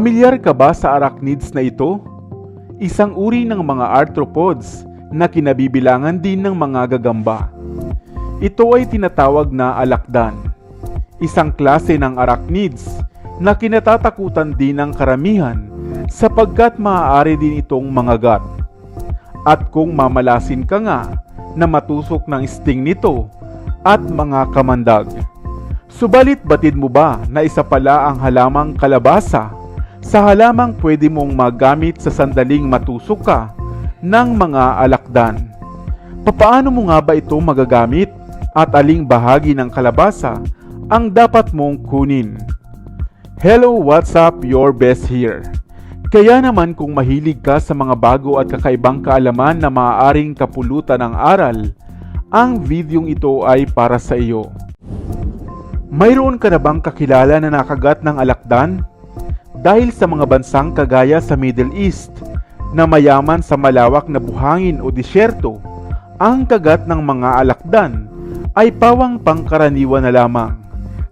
Pamilyar ka ba sa arachnids na ito? Isang uri ng mga arthropods na kinabibilangan din ng mga gagamba. Ito ay tinatawag na alakdan, isang klase ng arachnids na kinatatakutan din ng karamihan sapagkat maaari din itong mangagat. At kung mamalasin ka nga na matusok ng sting nito at mga kamandag. Subalit batid mo ba na isa pala ang halamang kalabasa sa halamang pwede mong magamit sa sandaling matusok ka ng mga alakdan? Papaano mo nga ba ito magagamit at aling bahagi ng kalabasa ang dapat mong kunin? Hello, what's up? Your best here. Kaya naman kung mahilig ka sa mga bago at kakaibang kaalaman na maaaring kapulutan ng aral, ang videong ito ay para sa iyo. Mayroon ka na bang kakilala na nakagat ng alakdan? Dahil sa mga bansang kagaya sa Middle East na mayaman sa malawak na buhangin o disyerto, ang kagat ng mga alakdan ay pawang pangkaraniwan na lamang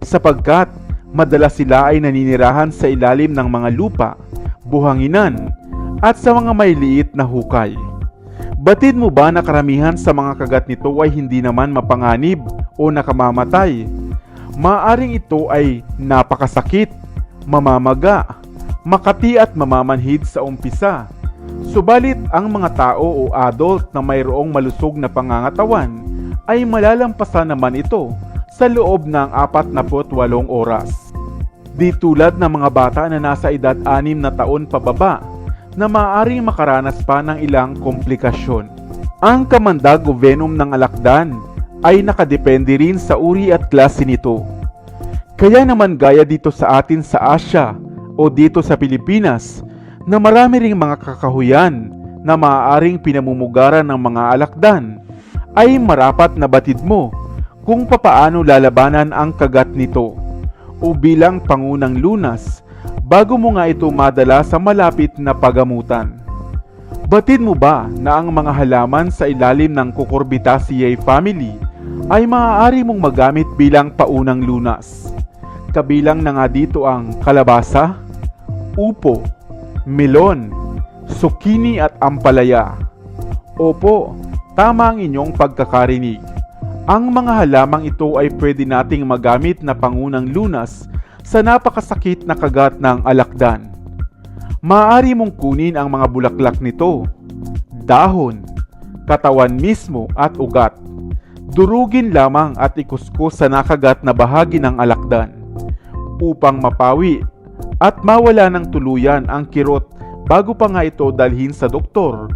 sapagkat madalas sila ay naninirahan sa ilalim ng mga lupa, buhanginan at sa mga may liit na hukay. Batid mo ba na karamihan sa mga kagat nito ay hindi naman mapanganib o nakamamatay? Maaring ito ay napakasakit, mamamaga, makati at mamamanhid sa umpisa. Subalit ang mga tao o adult na mayroong malusog na pangangatawan ay malalampasan naman ito sa loob ng 48 oras. Di tulad ng mga bata na nasa edad 6 na taon pababa na maaaring makaranas pa ng ilang komplikasyon. Ang kamandag o venom ng alakdan ay nakadepende rin sa uri at klase nito. Kaya naman gaya dito sa atin sa Asia o dito sa Pilipinas na marami ring mga kakahuyan na maaaring pinamumugaran ng mga alakdan ay marapat na batid mo kung papaano lalabanan ang kagat nito o bilang pangunang lunas bago mo nga ito madala sa malapit na pagamutan. Batid mo ba na ang mga halaman sa ilalim ng Cucurbitaceae family ay maaari mong magamit bilang paunang lunas? Kabilang na nga dito ang kalabasa, upo, melon, zucchini at ampalaya. Opo, tama ang inyong pagkakarinig. Ang mga halamang ito ay pwede nating magamit na pangunang lunas sa napakasakit na kagat ng alakdan. Maaari mong kunin ang mga bulaklak nito, dahon, katawan mismo at ugat. Durugin lamang at ikuskus sa nakagat na bahagi ng alakdan upang mapawi at mawala ng tuluyan ang kirot bago pa nga ito dalhin sa doktor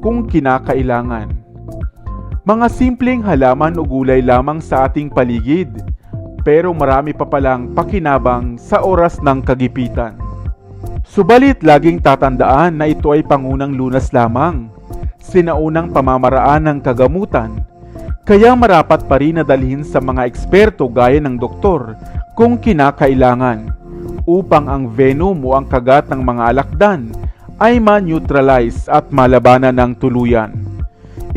kung kinakailangan. Mga simpleng halaman o gulay lamang sa ating paligid, pero marami pa palang pakinabang sa oras ng kagipitan. Subalit laging tatandaan na ito ay pangunang lunas lamang, sinaunang pamamaraan ng kagamutan, kaya marapat pa rin na dalhin sa mga eksperto gaya ng doktor kung kinakailangan upang ang venom o ang kagat ng mga alakdan ay ma-neutralize at malabanan ng tuluyan.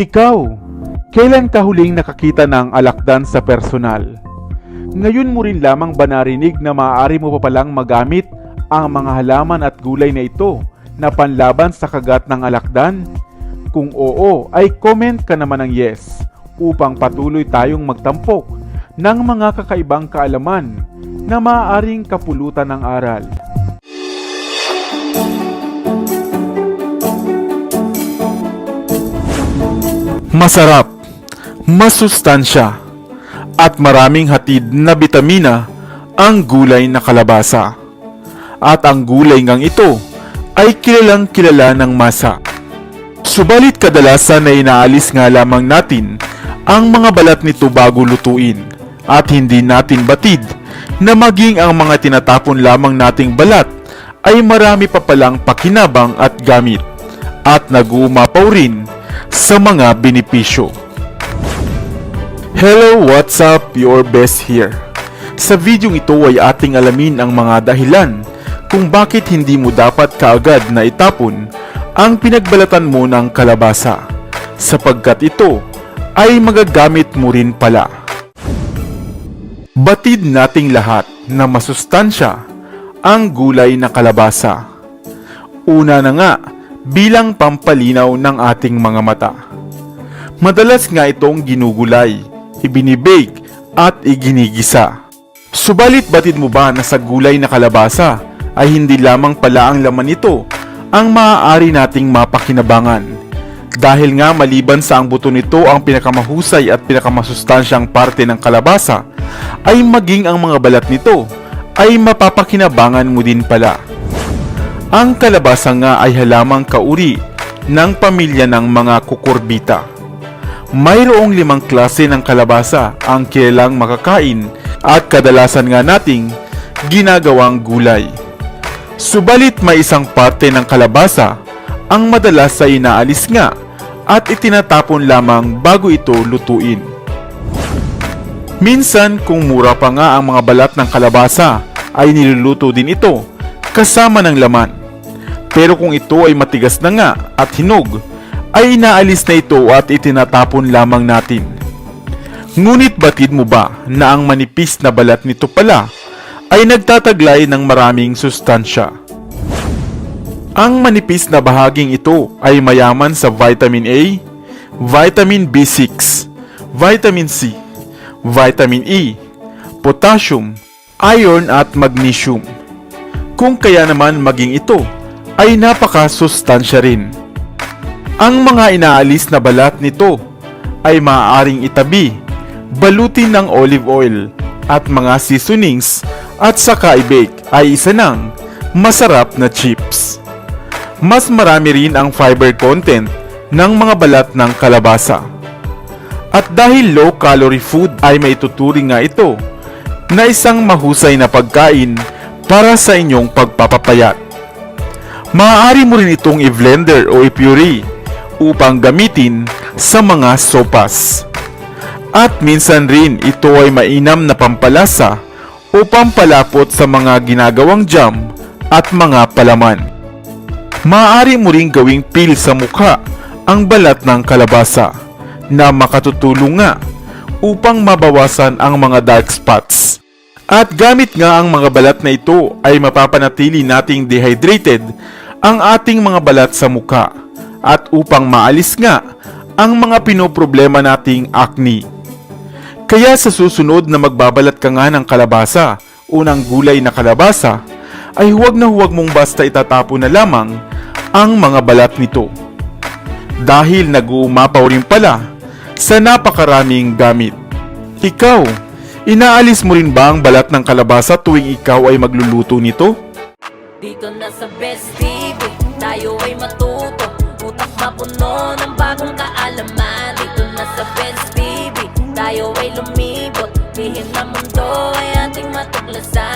Ikaw, kailan ka huling nakakita ng alakdan sa personal? Ngayon mo rin lamang ba narinig na maaari mo pa palang magamit ang mga halaman at gulay na ito na panlaban sa kagat ng alakdan? Kung oo, ay comment ka naman ng yes upang patuloy tayong magtampok ng mga kakaibang kaalaman na maaaring kapulutan ng aral. Masarap, masustansya, at maraming hatid na bitamina ang gulay na kalabasa. At ang gulay ngang ito ay kilalang kilala ng masa. Subalit kadalasan na inaalis nga lamang natin ang mga balat nito bago lutuin at hindi natin batid na maging ang mga tinatapon lamang nating balat ay marami pa palang pakinabang at gamit at nag-uumapaw rin sa mga benepisyo. Hello, what's up? Your best here. Sa videong ito ay ating alamin ang mga dahilan kung bakit hindi mo dapat kaagad na itapon ang pinagbalatan mo ng kalabasa sapagkat ito ay magagamit mo rin pala. Batid nating lahat na masustansya ang gulay na kalabasa. Una na nga, bilang pampalinaw ng ating mga mata. Madalas nga itong ginugulay, ibinibake at iginigisa. Subalit batid mo ba na sa gulay na kalabasa ay hindi lamang pala ang laman nito ang maaari nating mapakinabangan? Dahil nga maliban sa ang buto nito ang pinakamahusay at pinakamasustansyang parte ng kalabasa, ay maging ang mga balat nito ay mapapakinabangan mo din pala. Ang kalabasa nga ay halamang kauri ng pamilya ng mga kukurbita. Mayroong limang klase ng kalabasa ang kilalang makakain at kadalasan nga nating ginagawang gulay. Subalit may isang parte ng kalabasa ang madalas ay inaalis nga at itinatapon lamang bago ito lutuin. Minsan kung mura pa nga ang mga balat ng kalabasa ay niluluto din ito kasama ng laman. Pero kung ito ay matigas na nga at hinog, ay inaalis na ito at itinatapon lamang natin. Ngunit batid mo ba na ang manipis na balat nito pala ay nagtataglay ng maraming sustansya? Ang manipis na bahaging ito ay mayaman sa vitamin A, vitamin B6, vitamin C, vitamin E, potassium, iron at magnesium. Kung kaya naman maging ito ay napakasustansya rin. Ang mga inaalis na balat nito ay maaaring itabi, balutin ng olive oil at mga seasonings at saka i-bake ay isa ng masarap na chips. Mas marami rin ang fiber content ng mga balat ng kalabasa. At dahil low calorie food ay maituturing nga ito na isang mahusay na pagkain para sa inyong pagpapapayat. Maaari mo rin itong i-blender o i-puree upang gamitin sa mga sopas. At minsan rin ito ay mainam na pampalasa o pampalapot sa mga ginagawang jam at mga palaman. Maaari mo ring gawing peel sa mukha ang balat ng kalabasa na makatutulong nga upang mabawasan ang mga dark spots. At gamit nga ang mga balat na ito ay mapapanatili nating dehydrated ang ating mga balat sa mukha at upang maalis nga ang mga pinoproblema nating acne. Kaya sa susunod na magbabalat ka nga ng kalabasa, unang gulay na kalabasa, ay huwag na huwag mong basta itatapon na lamang ang mga balat nito. Dahil nag-uumapaw rin pala sa napakaraming gamit. Ikaw, inaalis mo rin ba ang balat ng kalabasa tuwing ikaw ay magluluto nito? Dito na sa Best TV, tayo ay matuto Utak mapuno ng bagong kaalaman Dito na sa Best TV, tayo ay lumibot Lihim na mundo ay ating matuklasan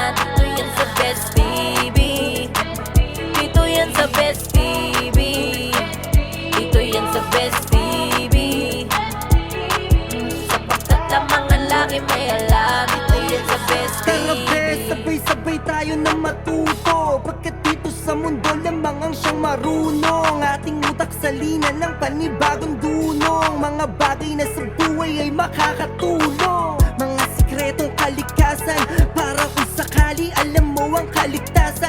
Bes, sabay-sabay tayo na matuto. Pagkat dito sa mundo lamang ang siyang marunong. Ating utak salina ng panibagong dunong. Mga bagay na sa buhay ay makakatulong. Mga sikretong kalikasan Para kung sakali alam mo ang kaligtasan